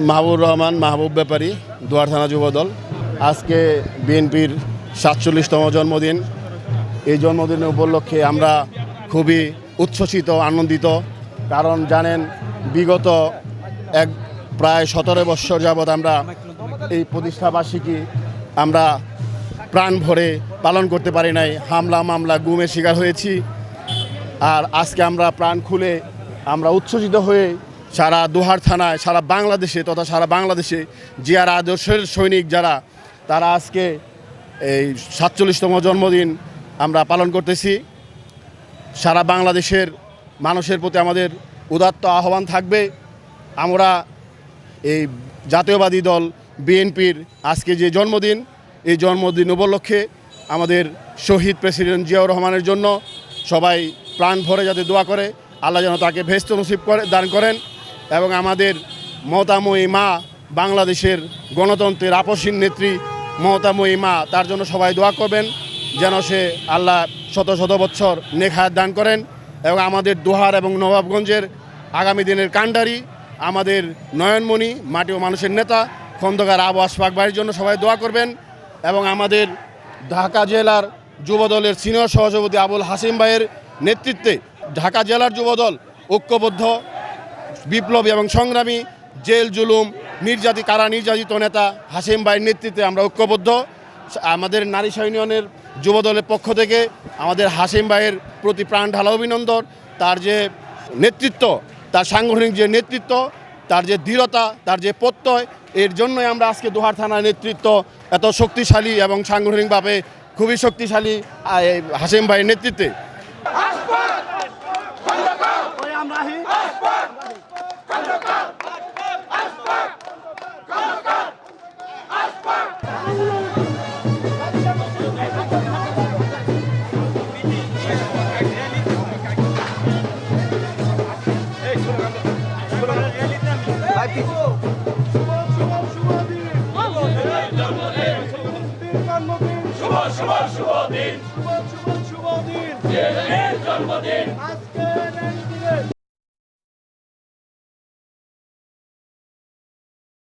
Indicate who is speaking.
Speaker 1: মাহবুব রহমান, মাহবুব ব্যাপারী, দুয়ার থানা যুবদল। আজকে বিএনপির সাতচল্লিশতম জন্মদিন। এই জন্মদিন উপলক্ষে আমরা খুবই উচ্ছ্বসিত, আনন্দিত। কারণ জানেন, বিগত এক, প্রায় সতেরো বৎসর যাবৎ আমরা এই প্রতিষ্ঠাবার্ষিকী আমরা প্রাণ ভরে পালন করতে পারি নাই। হামলা, মামলা, গুমের শিকার হয়েছি। আর আজকে আমরা প্রাণ খুলে আমরা উচ্ছ্বসিত হয়ে সারা দুহার থানায়, সারা বাংলাদেশে তথা সারা বাংলাদেশে জিয়ার আদর্শের সৈনিক যারা, তারা আজকে এই সাতচল্লিশতম জন্মদিন আমরা পালন করতেছি। সারা বাংলাদেশের মানুষের প্রতি আমাদের উদাত্ত আহ্বান থাকবে। আমরা এই জাতীয়বাদী দল, বিএনপির আজকে যে জন্মদিন, এই জন্মদিন উপলক্ষে আমাদের শহীদ প্রেসিডেন্ট জিয়াউর রহমানের জন্য সবাই প্রাণ ভরে যাতে দোয়া করে। আল্লাহ যেন তাকে ভেস্ত নসিব করে, দান করেন। এবং আমাদের মমতাময়ী মা বাংলাদেশের গণতন্ত্রের আপসীন নেত্রী মমতাময়ী মা, তার জন্য সবাই দোয়া করবেন যেন সে আল্লাহ শত শত বছর নেখায়াত দান করেন। এবং আমাদের দোহার এবং নবাবগঞ্জের আগামী দিনের কাণ্ডারি আমাদের নয়নমণি, মাটি ও মানুষের নেতা, খন্দকার আবু আশফাক ভাইয়ের জন্য সবাই দোয়া করবেন। এবং আমাদের ঢাকা জেলার যুবদলের সিনিয়র সহসভাপতি আবুল হাসিম ভাইয়ের নেতৃত্বে ঢাকা জেলার যুবদল ঐক্যবদ্ধ। বিপ্লবী এবং সংগ্রামী জেল, জুলুম, নির্যাতি, কারা নির্যাতিত নেতা হাসিম ভাইয়ের নেতৃত্বে আমরা ঐক্যবদ্ধ। আমাদের নারী ইউনিয়নের যুবদলের পক্ষ থেকে আমাদের হাসিম ভাইয়ের প্রতি প্রাণ ঢালা অভিনন্দন। তার যে নেতৃত্ব, তার সাংগঠনিক যে নেতৃত্ব, তার যে দৃঢ়তা, তার যে প্রত্যয়, এর জন্যই আমরা আজকে দোহার থানার নেতৃত্ব এত শক্তিশালী এবং সাংগঠনিকভাবে খুবই শক্তিশালী হাসিম ভাইয়ের নেতৃত্বে।
Speaker 2: শুভ শুভ শুভ দিন। শুভ শুভ শুভ দিন। জন্মদিন। আজকে